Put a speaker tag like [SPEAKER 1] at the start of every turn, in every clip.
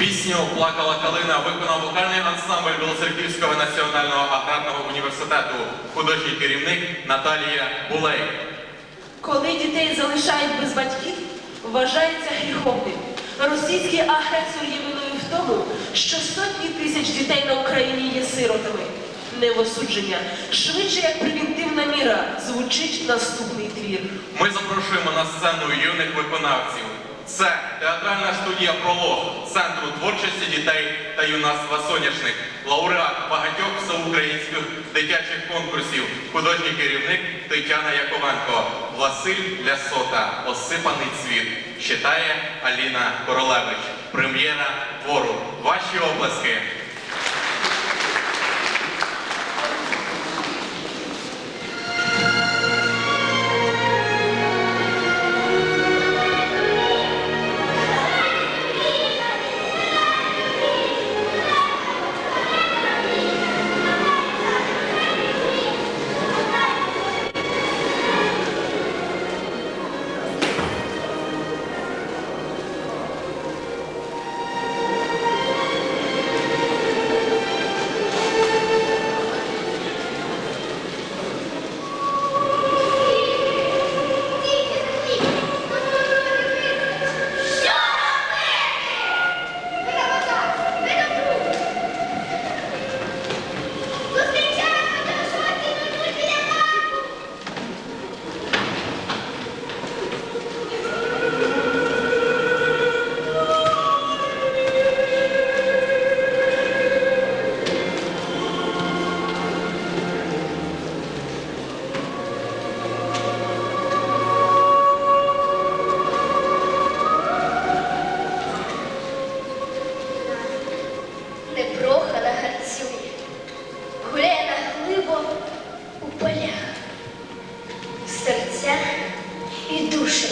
[SPEAKER 1] Пісню Плакала калина виконав вокальний ансамбль Білоцерківського національного аграрного університету, художній керівник Наталія Булей.
[SPEAKER 2] Коли дітей залишають без батьків, вважається гріховним. Російський агресор є виною в тому, що сотні тисяч дітей на Україні є сиротами. Не в осудження, швидше як превентивна міра, звучить наступний твір.
[SPEAKER 1] Ми запрошуємо на сцену юних виконавців. Це театральна студія Пролог Центру творчості дітей та юнацтва Соняшник, лауреат багатьох всеукраїнських дитячих конкурсів, художній керівник Тетяна Яковенко, Василь Лясота, Осипаний цвіт, читає Аліна Королевич. Прем'єра твору. Ваші оплески.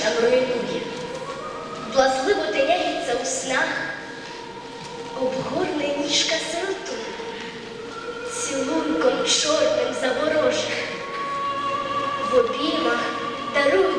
[SPEAKER 3] Нам руйнує, блазливо тиняється у снах, обгорне ніжка сироту, цілунком чорним заворожих, в обіймах дарує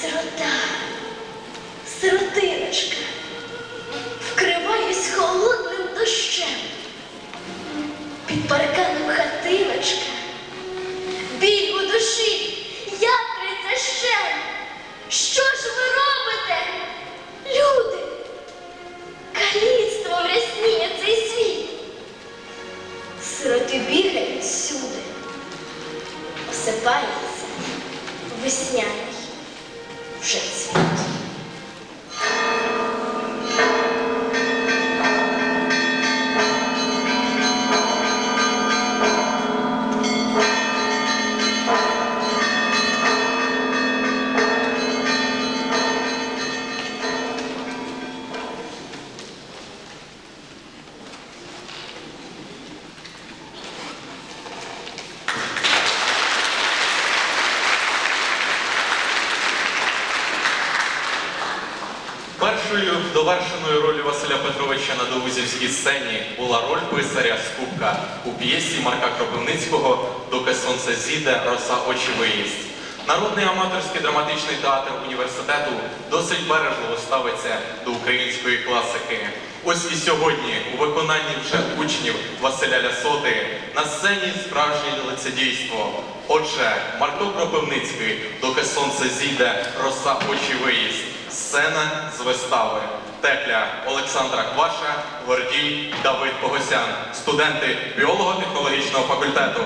[SPEAKER 3] Сирота, сиротиночка, вкриваюсь холодним дощем, під парканом хатиночка. Біль у душі, ятриться ще. Що ж ви робите, люди? Каліцтвом рясніє цей світ. Сироти бігають всюди, осипається весняний вже
[SPEAKER 1] довершеною ролью Василя Петровича на Доузівській сцені була роль писаря Скупка у п'єсі Марка Кропивницького Доки сонце зійде, роса очі виїсть. Народний аматорський драматичний театр університету досить бережливо ставиться до української класики. Ось і сьогодні у виконанні вже учнів Василя Лясоти на сцені справжнє лицедійство. Отже, Марко Кропивницький, доки сонце зійде, роса очі виїсть. Сцена з вистави. Текля Олександра Кваша, Гордій Давид Погосян, студенти біолого-технологічного факультету.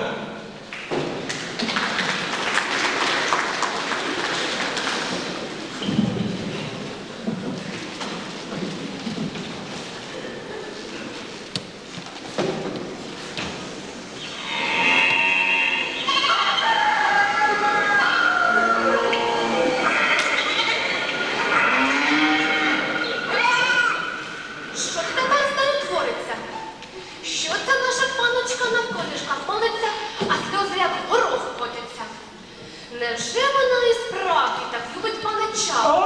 [SPEAKER 4] Невже вона і справді так любить панича?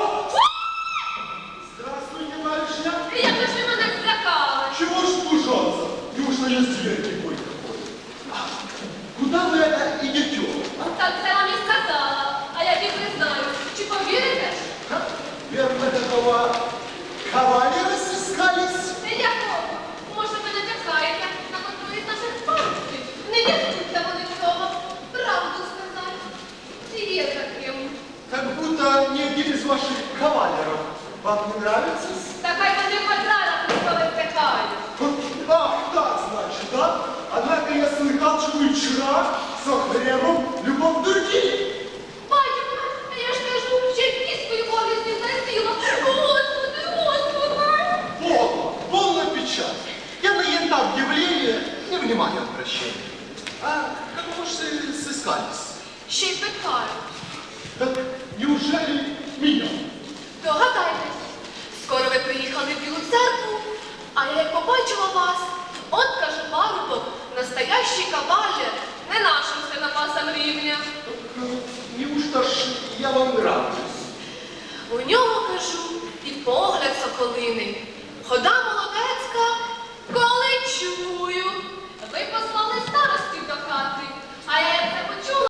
[SPEAKER 5] Здравствуйте, барышня.
[SPEAKER 4] Як же мене злякали?
[SPEAKER 5] Чего ж пужаться? Неужто
[SPEAKER 4] есть дверь? Андрія Рук. я
[SPEAKER 5] вам раджусь.
[SPEAKER 4] У нього, кажу, і погляд соколиний. Хода молодецька, коли чую. Ви послали старості до хати, а я як не почула.